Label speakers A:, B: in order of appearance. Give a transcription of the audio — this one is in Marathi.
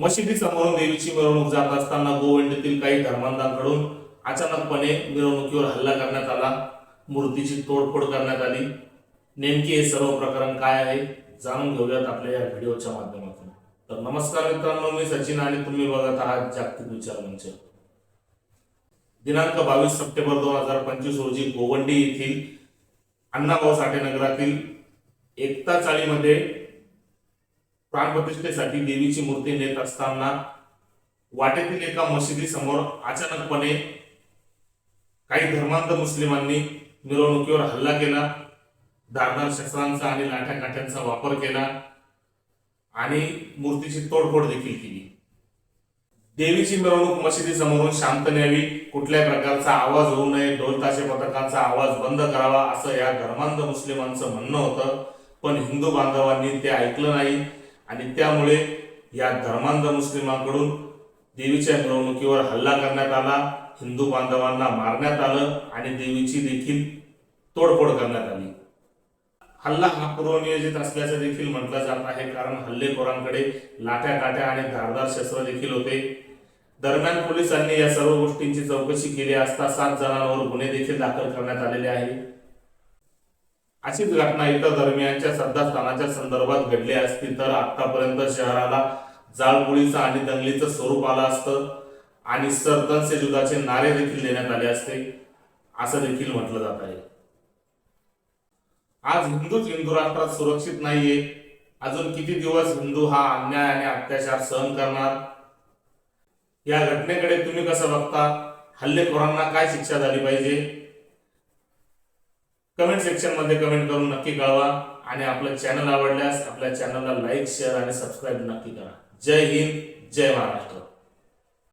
A: मशिदी समोरून देवीची मिरवणूक जात असताना गोवंडीतील काही धर्मांधांकडून अचानकपणे मिरवणुकीवर हल्ला करण्यात आला. मूर्तीची तोडफोड करण्यात आली. नेमकी हे सर्व प्रकरण काय आहे जाणून घेऊयात आपल्या या व्हिडिओच्या माध्यमातून. तर नमस्कार मित्रांनो मी सचिन आणि तुम्ही बघत आहात जागतिक विचार मंच. दिनांक बावीस सप्टेंबर दोन हजार पंचवीस रोजी गोवंडी येथील अण्णाभाऊ साठे नगरातील एकता चाळीमध्ये प्राणप्रतिष्ठेसाठी देवीची मूर्ती नेत असताना वाटेतील एका मशिदीसमोर अचानकपणे काही धर्मांध मुस्लिमांनी मिरवणुकीवर हल्ला केला. धारदार शस्त्रांचा आणि लाठ्या काठ्यांचा वापर केला आणि मूर्तीची तोडफोड देखील केली. देवीची मिरवणूक मशिदीसमोरून शांत न्यावी कुठल्याही प्रकारचा आवाज होऊ नये ढोल ताशे पथकांचा आवाज बंद करावा असं या धर्मांध मुस्लिमांचं म्हणणं होतं. पण हिंदू बांधवांनी ते ऐकलं नाही. आणि त्यामुळे या धर्मांध मुस्लिमांकडून देवीच्या मिरवणुकीवर हल्ला करण्यात आला हिंदू बांधवांना मारण्यात आलं आणि देवीची देखील तोडफोड करण्यात आली. हल्ला हा पूर्वनियोजित असल्याचं देखील म्हटलं जात आहे कारण हल्लेखोरांकडे लाट्या काट्या आणि धारदार शस्त्र देखील होते. दरम्यान पोलिसांनी या सर्व गोष्टींची चौकशी केली असता सात जणांवर गुन्हे देखील दाखल करण्यात आलेले आहे. अशीच घटना इतर धर्मियांच्या श्रद्धास्थानाच्या संदर्भात घडली असती तर आतापर्यंत शहराला जाळपोळीचं आणि दंगलीचं स्वरूप आलं असतं आणि सरदनसे युद्धाचे नारे देखील देण्यात आले असते असं देखील म्हटलं जात आहे. आज हिंदूच हिंदू राष्ट्रात सुरक्षित नाहीये. अजून किती दिवस हिंदू हा अन्याय आणि अत्याचार सहन करणार? या घटनेकडे तुम्ही कसं बघता? हल्लेखोरांना काय शिक्षा झाली पाहिजे? कमेंट सेक्शनमध्ये कमेंट करून नक्की कळवा आणि आपलं चॅनल आवडल्यास आपल्या चॅनलला लाईक शेअर आणि सबस्क्राईब नक्की करा. जय हिंद जय महाराष्ट्र.